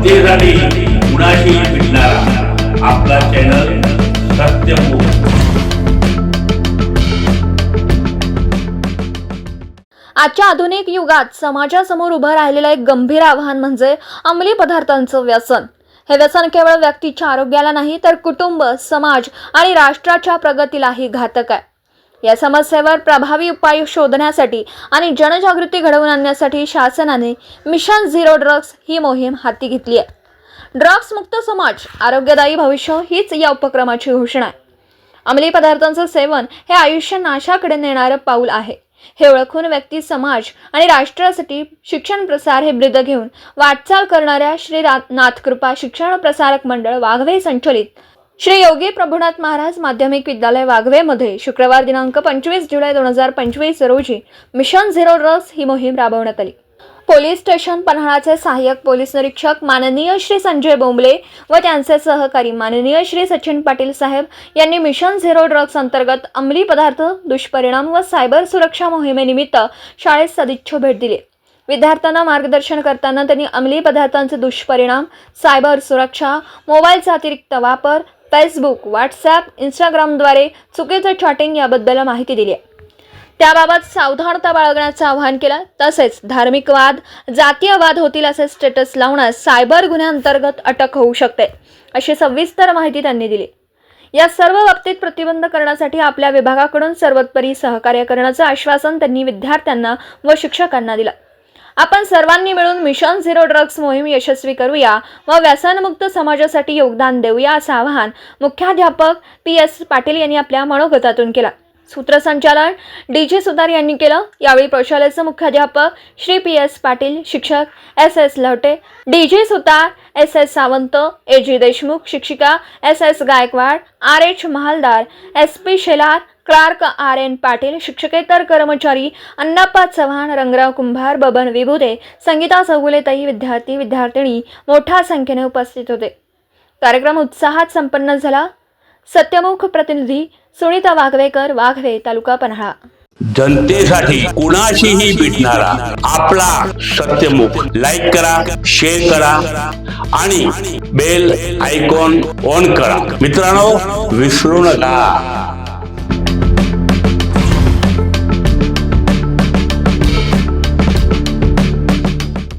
जनतेसाठी कुणाशी भेटणारा आपला चॅनल सत्यमुख आजच्या आधुनिक युगात समाजासमोर उभं राहिलेलं एक गंभीर आव्हान म्हणजे अंमली पदार्थांचं व्यसन. हे व्यसन केवळ व्यक्तीच्या आरोग्याला नाही तर कुटुंब समाज आणि राष्ट्राच्या प्रगतीलाही घातक आहे. या समस्येवर प्रभावी उपाय शोधण्यासाठी आणि जनजागृती घडवून आणण्यासाठी शासनाने मिशन झिरो ड्रग्ज ही मोहीम हाती घेतली आहे. ड्रग्ज मुक्त समाज आरोग्यदायी भविष्य हीच या उपक्रमाची घोषणा आहे. अंमली पदार्थांचं सेवन हे आयुष्य नाशाकडे नेणारं पाऊल आहे. हे ओळखून व्यक्ती समाज आणि राष्ट्रासाठी शिक्षण प्रसार हे ब्रिद घेऊन वाटचाल करणाऱ्या श्री रा- नाथकृपा शिक्षण प्रसारक मंडळ वाघवे संचलित श्री योगी प्रभुनाथ महाराज माध्यमिक विद्यालय वाघवेमध्ये शुक्रवार दिनांक पंचवीस जुलै दोन हजार पंचवीस रोजी मिशन झिरो रस ही मोहीम राबवण्यात आली. पोलीस स्टेशन पन्हाळाचे सहाय्यक पोलीस निरीक्षक माननीय श्री संजय बोंबले व त्यांचे सहकारी माननीय श्री सचिन पाटील साहेब यांनी मिशन झिरो ड्रग्ज अंतर्गत अंमली पदार्थ दुष्परिणाम व सायबर सुरक्षा मोहिमेनिमित्त शाळेत सदिच्छा भेट दिली. विद्यार्थ्यांना मार्गदर्शन करताना त्यांनी अंमली पदार्थांचे दुष्परिणाम सायबर सुरक्षा मोबाईलचा अतिरिक्त वापर फेसबुक व्हॉट्सॲप इंस्टाग्रामद्वारे चुकीचं चॅटिंग याबद्दल माहिती दिली आहे. त्याबाबत सावधानता बाळगण्याचं आवाहन केलं तसेच धार्मिक वाद जातीय वाद होतील असे स्टेटस लावण्यास सायबर गुन्ह्यांतर्गत अटक होऊ शकते अशी सविस्तर माहिती त्यांनी दिली. या सर्व बाबतीत प्रतिबंध करण्यासाठी आपल्या विभागाकडून सर्वोत्परी सहकार्य करण्याचं आश्वासन त्यांनी विद्यार्थ्यांना व शिक्षकांना दिलं. आपण सर्वांनी मिळून मिशन झिरो ड्रग्ज मोहीम यशस्वी करूया व व्यसनमुक्त समाजासाठी योगदान देऊया असं आवाहन मुख्याध्यापक पी एस पाटील यांनी आपल्या मनोगतातून केलं. सूत्रसंचालन डी जे सुतार यांनी केलं. यावेळी प्रशालेचे मुख्याध्यापक श्री पी एस पाटील शिक्षक S S Lavate D J Sutar S S Sawant A G Deshmukh शिक्षिका S S Gaikwad R H Mahaldar S P Shelar clerk R N Patil शिक्षकेतर कर्मचारी अण्णाप्पा चव्हाण रंगराव कुंभार बबन विभुदे संगीता चौगुलेतही विद्यार्थी विद्यार्थिनी मोठ्या संख्येने उपस्थित होते. कार्यक्रम उत्साहात संपन्न झाला. सत्यमुख प्रतिनिधी सुनीता वाघवेकर वाघवे तालुका पन्हाळा. जनतेसाठी कुणाशीही भेटणारा आपला सत्यमुख. लाईक करा शेअर करा आणि बेल आयकॉन ऑन करा. मित्रांनो विसरू नका.